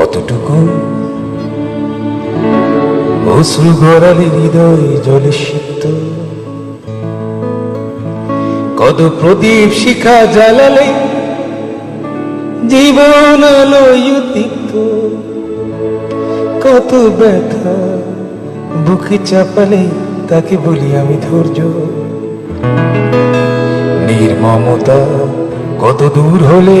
কতটুকু? অশ্রু হৃদয় জলে সিক্ত। কত প্রদীপ শিখা জ্বালালে জীবন আলোয় কত ব্যথা বুকে চাপালে তাকে বলি আমি ধৈর্য। নির্মমতা কত দূর হলে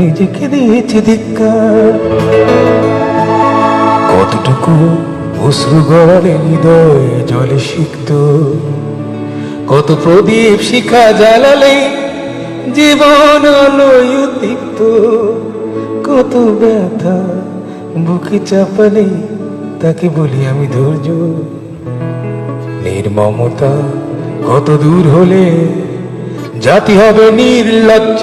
নিজেকে দিয়েছি ধিক্কার। কতটুকু অশ্রু গড়ালে হৃদয় জলে সিক্ত, কত প্রদীপ শিখা জ্বালালে জীবন আলোয় উদ্দীপ্ত, কত ব্যথা বুকে চাপালে তাকে বলি আমি ধৈর্য। নির্মমতা কত দূর হলে জাতি হবে নির্লজ্জ।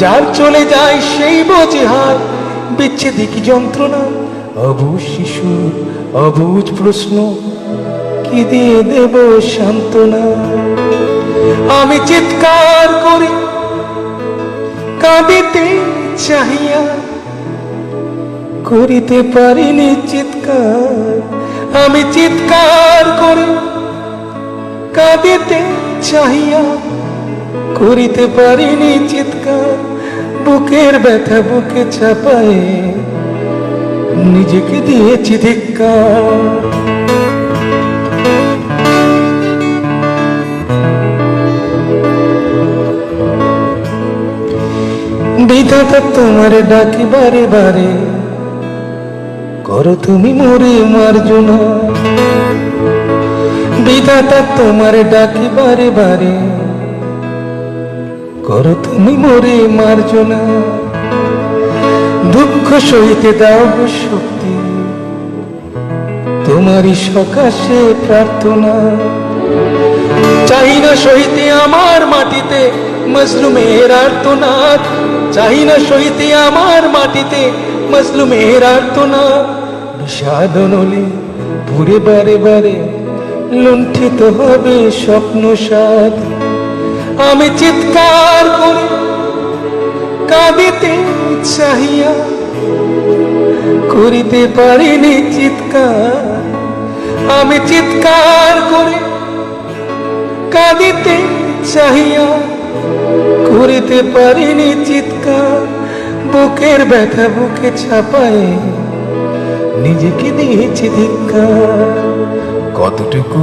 যার চলে যায় সেই বোঝে বিচ্ছেদে কি যন্ত্রণা? অবুজ শিশু অবুজ প্রশ্ন। কি দিয়ে দেব সান্ত্বনা? আমি চিৎকার করি, কাঁদিতে চাহিয়া। করিতে পারিনি চিৎকার। আমি চিৎকার করে, কাঁদিতে চাহিয়া। করিতে পারিনি চিৎকার, বুকের ব্যথা বুকে চাপায় নিজেকে দিয়েছি ধিক্কার। বিধাতা তোমার ডাকি বারে বারে, করো তুমি মরে মার্জনা। বিধাতা তোমার ডাকি বারে বারে করো তুমি মরে মার্জনা দুঃখ সইতে দাও শক্তি। তোমারই সকাশে প্রার্থনা। চাই না সইতে আমার মাটিতে মজলুমের আর্তনাদ। চাই না সইতে আমার মাটিতে মজলুমের আর্তনাদ। বিষাদ নলে পুরে বারে বারে লুণ্ঠিত হবে স্বপ্ন সাদ আমি চিৎকার করি কাঁদিতে চাহিয়া করিতে পারিনি চিৎকার। আমি চিৎকার করে কাঁদিতে চাহিয়া করিতে পারিনি চিৎকার। বুকের ব্যথা বুকে ছাপায় নিজেকে দিয়েছি ধিক্কার। কতটুকু